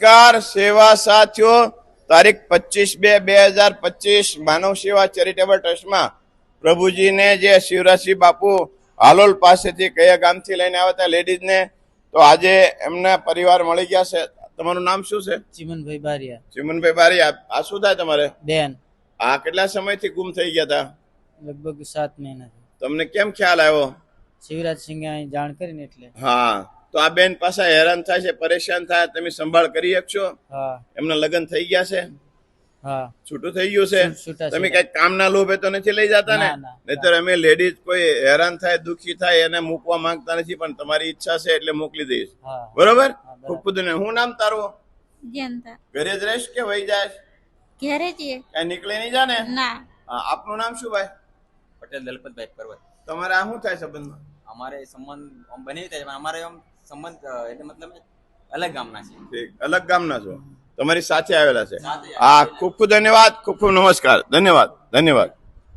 નમસ્કાર સેવા સાથીઓ. તારીખ પચીસ બે બે હજાર પચીસ માનવ સેવા ચેરિટેબલ ટ્રસ્ટમાં પ્રભુજીને જે શિવરાજસિંહ બાપુ હાલોલ પાસેથી કયા ગામથી લઈને આવ્યા હતા લેડીઝને તો આજે એમના પરિવાર મળી ગયા છે. તમારું નામ શું છે? ચિમનભાઈ બારિયા. ચિમનભાઈ બારિયા આ શું થાય તમારે? બેન. આ કેટલા સમયથી ગુમ થઈ ગયા હતા? લગભગ સાત મહિના તમને કેમ ખ્યાલ આવ્યો? શિવરાજ સિંઘે અહીં જાણ કરીને એટલે. હા. તો આ બેન પાસે હેરાન થાય છે પરેશાન થાય તમે સંભાળ કરી શકશો એમના લગ્ન થઈ ગયા છે. હા. છૂટું થઈ ગયું છે. તમે કઈ કામના લોભે તો નથી લઈ જતા ને? ના, ના. નહીતર અમે લેડીઝ કોઈ હેરાન થાય દુખી થાય એને મૂકવા માંગતા નથી પણ તમારી ઈચ્છા છે એટલે મોકલી દઈશ. બરોબર. ખૂબ ખૂબ ધન્યવાદ. હું નામ તારું? ઘરે જ રહીશ કે વહી જાય? ઘરે જ કઈ નીકળે નહીં જા ને. ના આપનું નામ શું ભાઈ? પટેલ દલપતભાઈ પર્વત. તમારે આ શું થાય સંબંધમાં? અમારે સંબંધ બની થાય પણ અમારે આમ સંબંધ એટલે મતલબ અલગ ગામના છે. ઠીક અલગ ગામના છો. તમારી સાથે આવેલા છે. હા ખૂબ ખૂબ ધન્યવાદ ખૂબ ખૂબ નમસ્કાર. ધન્યવાદ ધન્યવાદ.